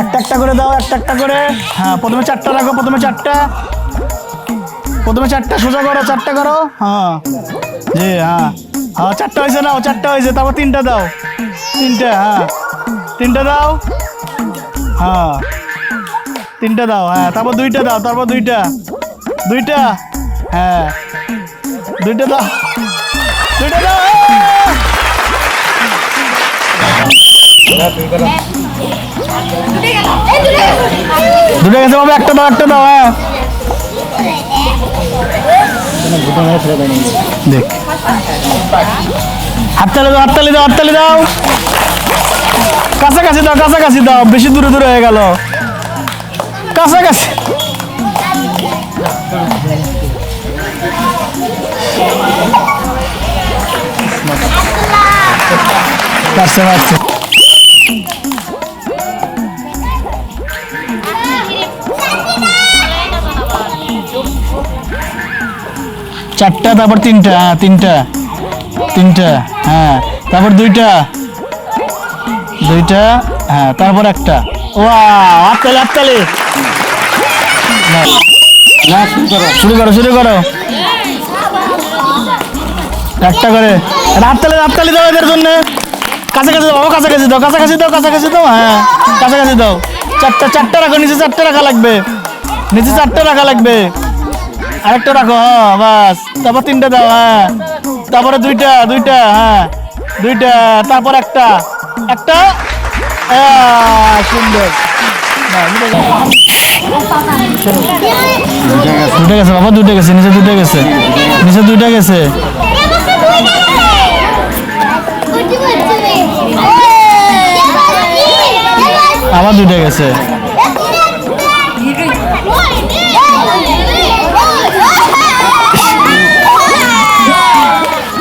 একটা একটা করে দাও, একটা একটা করে। হ্যাঁ প্রথমে চারটা রাখো, প্রথমে চারটা। প্রথমে চারটা, সোজা করো, চারটা করো। হ্যাঁ। জি হ্যাঁ। হ্যাঁ চারটা হয়েছে নাও, চারটা হয়েছে, তারপর তিনটা দাও। তিনটা হ্যাঁ। তিনটা দাও। হ্যাঁ। তিনটা দাও হ্যাঁ তারপর দুইটা দাও, তারপর দুইটা। দুইটা হ্যাঁ। দুইটা দাও। দুইটা দাও দুটো গেছে বাবা, একটা দাও একটা দাও হ্যাঁ। দেখ। হাততালি দাও হাততালি দাও হাততালি দাও। কাছাকাছি দাও কাছাকাছি দাও, বেশি দূরে দূরে হয়ে গেল। কাছাকাছি। পারছে পারছে। চারটা, তারপর তিনটা হ্যাঁ তিনটা তিনটা হ্যাঁ তারপর দুইটা দুইটা হ্যাঁ তারপর একটা। ওয়া হাততালি না, শুরু করো শুরু করো একটা করে। একটা হাততালি হাততালি দাও এদের জন্য। কাছাকাছি দাও কাছাকাছি দাও কাছাকাছি দাও কাছাকাছি দাও হ্যাঁ কাছাকাছি দাও। চারটা চারটা রাখো, নিচে চারটা রাখা লাগবে। নিচে চারটা রাখা লাগবে। আরেকটা রাখো হ্যাঁ বাস। তারপর তিনটা দাও হ্যাঁ। তারপরে দুইটা দুইটা হ্যাঁ। দুইটা তারপর একটা। একটা? সুন্দর। না, দুইটা গেছে। বাবা দুইটা গেছে নিচে দুইটা গেছে। নিচে দুইটা গেছে। আবার দুটা গেছে।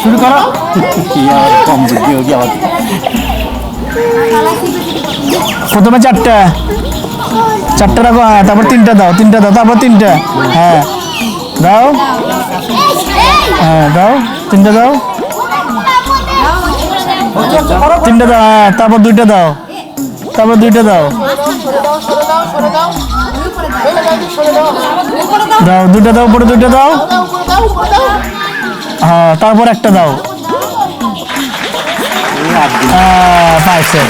শুরু করো কি আবার কম বুদ্ধি হোক আবার প্রথমে চারটা চারটা রাখো হ্যাঁ তারপর তিনটা দাও তিনটা দাও তারপর তিনটা হ্যাঁ দাও হ্যাঁ দাও তিনটা দাও তিনটা দাও হ্যাঁ তারপর দুইটা দাও তারপর দুইটা দাও দাও দুইটা দাও পরে দুইটা দাও হ্যাঁ তারপর একটা দাও। হ্যাঁ, পাইছে।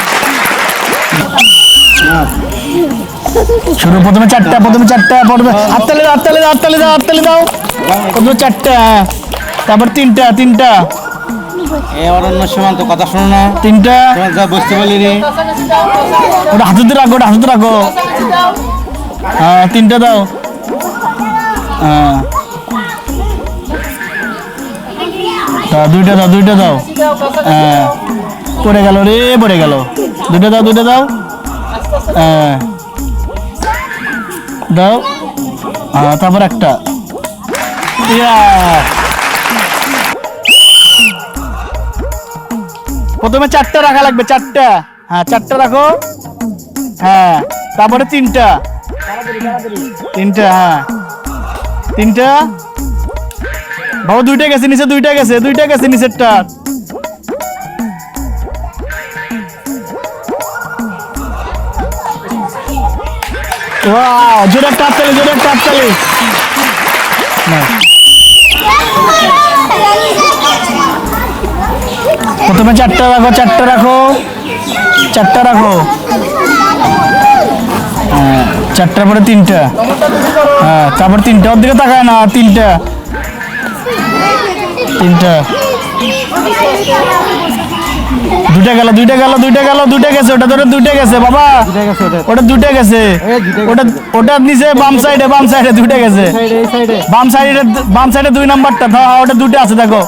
শুরু প্রথমে চারটা প্রথমে চারটা প্রথমে হাততালি দাও হাততালি দাও হাততালি দাও হাততালি দাও। প্রথমে চারটা হ্যাঁ। তারপর তিনটা তিনটা। এ অরণ্য সীমান্ত কথা শোনো না। তিনটা। বুঝতে পারলিনি ওটা হাতুতে রাখো ওটা হাতুতে রাখো। হ্যাঁ তিনটা দাও। হ্যাঁ। দুইটা দাও দুইটা দাও। হ্যাঁ পড়ে গেল রে, পড়ে গেল। দুইটা দাও দুইটা দাও। হ্যাঁ দাও। হ্যাঁ তারপর একটা। প্রথমে চারটা রাখা লাগবে, চারটা। হ্যাঁ চারটা রাখো। হ্যাঁ তারপরে তিনটা। তিনটা হ্যাঁ। তিনটা। বাবা দুইটা গেছে নিচে দুইটা গেছে দুইটা গেছে নিচেরটা। ওয়াও জোরে একটা হাততালি জোরে একটা হাততালি না প্রথমে চারটা রাখো চারটা রাখো চারটা রাখো। হ্যাঁ, চারটার পরে তিনটা। হ্যাঁ তারপর তিনটা। ওর দিকে তাকায় না তিনটা। তিনটা। দুইটা গেল দুইটা গেল দুইটা গেল দুইটা গেছে ওটা ধরে দুইটা গেছে বাবা। ওটা। দুইটা গেছে। ওটা ওটা নিচে বাম সাইডে বাম সাইডে দুইটা গেছে। বাম সাইডে বাম সাইডে দুই নাম্বারটা দাও হ্যাঁ, ওটা দুটো আছে দেখো।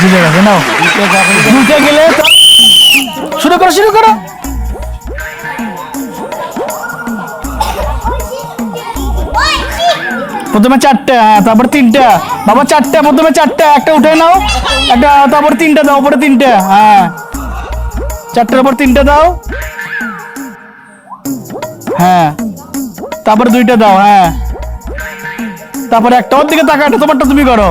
দুটো গেছে নাও। দুটো দুটো গেলে শুরু করো শুরু করো। প্রথমে চারটে হ্যাঁ তারপর তিনটা। বাবা, চারটে, প্রথমে চারটে, একটা উঠে নাও, একটা, তারপর তিনটে দাও পরে তিনটে হ্যাঁ। চারটের উপর তিনটে দাও। হ্যাঁ তারপরে দুইটা দাও হ্যাঁ। তারপরে একটা, ওর দিকে তাকাটা তোমারটা তুমি করো।